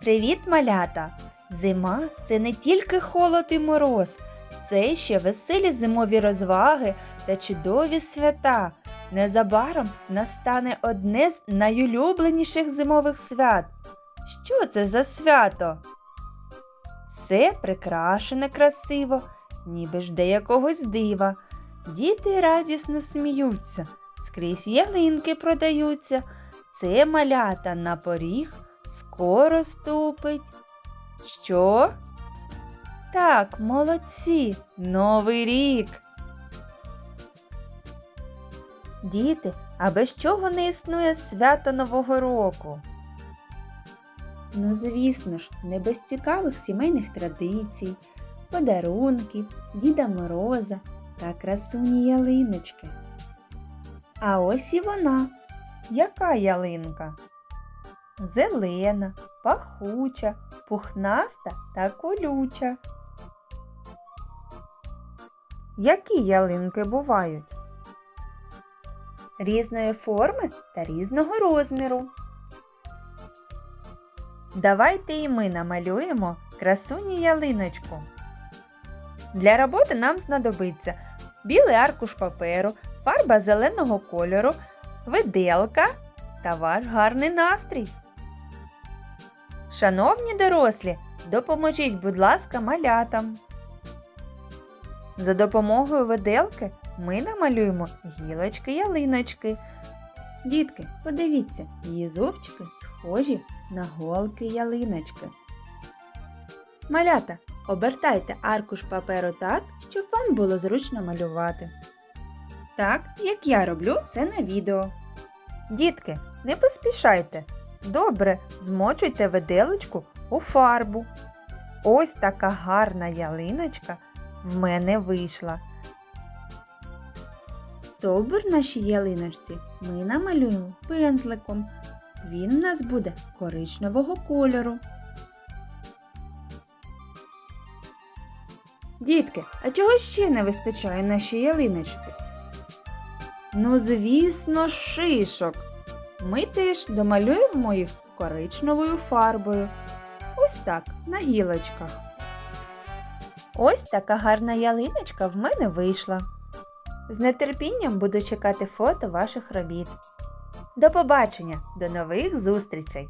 Привіт, малята! Зима це не тільки холод і мороз, це ще веселі зимові розваги та чудові свята. Незабаром настане одне з найулюбленіших зимових свят. Що це за свято? Все прикрашене красиво, ніби жде якогось дива. Діти радісно сміються, скрізь ялинки продаються. Це малята на поріг скоро ступить. Що? Так, молодці, Новий рік. Діти, а без чого не існує свято Нового року? Ну, звісно ж, не без цікавих сімейних традицій, подарунків, Діда Мороза та красуні ялиночки. А ось і вона. Яка ялинка? Зелена, пахуча, пухнаста та колюча. Які ялинки бувають? Різної форми та різного розміру. Давайте і ми намалюємо красуні ялиночку. Для роботи нам знадобиться білий аркуш паперу, фарба зеленого кольору, виделка та ваш гарний настрій. Шановні дорослі, допоможіть, будь ласка, малятам. За допомогою виделки ми намалюємо гілочки ялиночки. Дітки, подивіться, її зубчики схожі на голки ялиночки. Малята, обертайте аркуш паперу так, щоб вам було зручно малювати. Так, як я роблю це на відео. Дітки, не поспішайте. Добре, змочуйте виделочку у фарбу. Ось така гарна ялиночка в мене вийшла. Стовбур нашій ялиночці ми намалюємо пензликом. Він у нас буде коричневого кольору. Дітки, а чого ще не вистачає нашій ялиночці? Ну, звісно, шишок. Ми теж домалюємо їх коричневою фарбою. Ось так, на гілочках. Ось така гарна ялиночка в мене вийшла. З нетерпінням буду чекати фото ваших робіт. До побачення, до нових зустрічей!